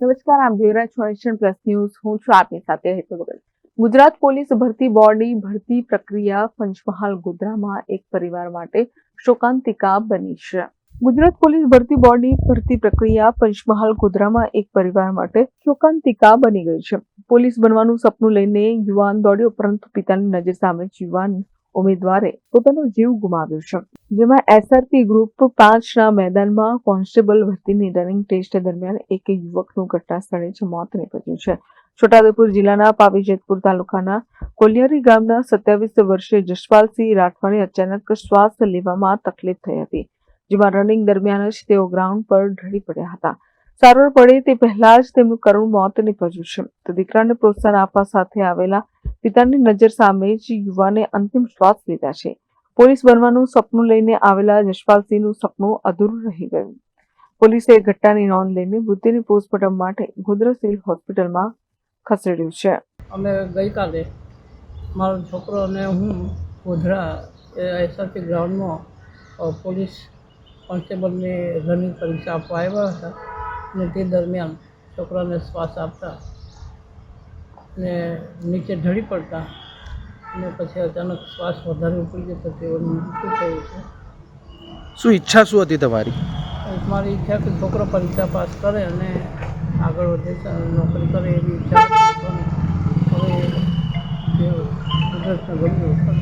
નમસ્કાર આપ જોઈ રહ્યા છો એશિયન પ્લસ ન્યૂઝ હું છું આપની સાથે હેતુ ગુજરાત પોલીસ ભરતી બોર્ડની ભરતી પ્રક્રિયા પંચમહાલ ગોધરામાં એક પરિવાર માટે શોકાંતિકા બની છે. ગુજરાત પોલીસ ભરતી બોર્ડની ભરતી પ્રક્રિયા પંચમહાલ ગોધરામાં એક પરિવાર માટે શોકાંતિકા બની ગઈ છે. પોલીસ બનવાનું સપનું લઈને યુવાન દોડ્યો, પરંતુ પિતાની નજર સામે યુવાન ઉમેદવારે પોતાનો જીવ ગુમાવ્યો છે. જેમાં એસઆરપી ગ્રુપ પાંચના મેદાનમાં કોન્સ્ટેબલ ભરતીની રનિંગ ટેસ્ટ દરમિયાન એક યુવકનું ઘટના સ્થળે જ મોત નીપજ્યું છે. છોટાઉદેપુર જિલ્લાના પાવી જેતપુર તાલુકાના કોલિયારી ગામના સત્યાવીસ વર્ષીય જશપાલસિંહ રાઠવાને અચાનક શ્વાસ લેવામાં તકલીફ થઈ હતી, જેમાં રનિંગ દરમિયાન જ તેઓ ગ્રાઉન્ડ પર ઢળી પડ્યા હતા. સારવાર પડે તે પહેલા જ તેમનું કરુણ મોત નીપજ્યું છે. તો દીકરાને પ્રોત્સાહન આપવા સાથે આવેલા પિતાની નજર સામે જ યુવાને અંતિમ શ્વાસ લીધા છે. પોલીસ બનવાનું સપનું લઈને આવેલા જશપાલસિંહનું સપનું અધૂરું રહી ગયું. પોલીસે ઘટનાની નોંધ લઈને મૃત્યુની પોસ્ટમોર્ટમ માટે ગોધરા સિવિલ હોસ્પિટલમાં ખસેડ્યું છે. અમે ગઈકાલે મારો છોકરો અને હું ગોધરા એસઆરપી ગ્રાઉન્ડમાં પોલીસ કોન્સ્ટેબલની રનિંગ પરીક્ષા આપવા આવ્યા હતા અને તે દરમિયાન છોકરાને શ્વાસ આપતા ને નીચે ઢળી પડતા અને પછી અચાનક શ્વાસ વધારે ઉપડી જતો તેઓનું મૃત્યુ થયું છે? શું ઈચ્છા શું હતી તમારી? મારી ઈચ્છા કે છોકરો પરીક્ષા પાસ કરે અને આગળ વધે છે અને નોકરી કરે એવી ઈચ્છા હવે જે કુદરતને ગમ્યું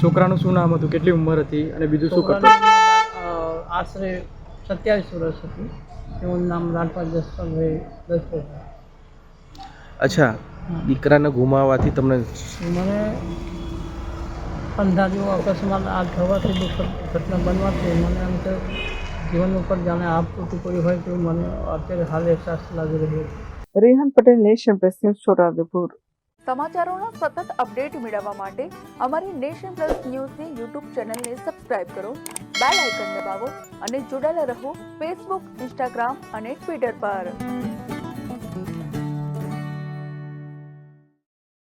છોકરાનું શું નામ હતું? કેટલી ઉંમર હતી? અને બીજું શું કરતો? છોકરાનું આશરે સત્યાવીસ વર્ષ હતી. તેનું નામ રાઠવા જસવંતભાઈ દસવંત અચ્છા દીકરાને ગુમાવવાથી તમને મને અંદાજ જેવો અકસ્માત આ થવાથી દુઃખદ ઘટના બનવાથી મને એમ કે જીવન ઉપર જાણે આપ તૂટી પડી હોય તો મને અત્યારે હાલ અહેસાસ લાગી રહ્યો છે. Rehan Patel nation press news Chhotaudepur. સમાચારોના સતત અપડેટ મેળવવા માટે અમારી નેશન પ્લસ ન્યૂઝની યુટ્યુબ ચેનલને સબસ્ક્રાઇબ કરો બેલ આઇકન દબાવો અને જોડાયેલા રહો ફેસબુક ઇન્સ્ટાગ્રામ અને ટ્વિટર પર.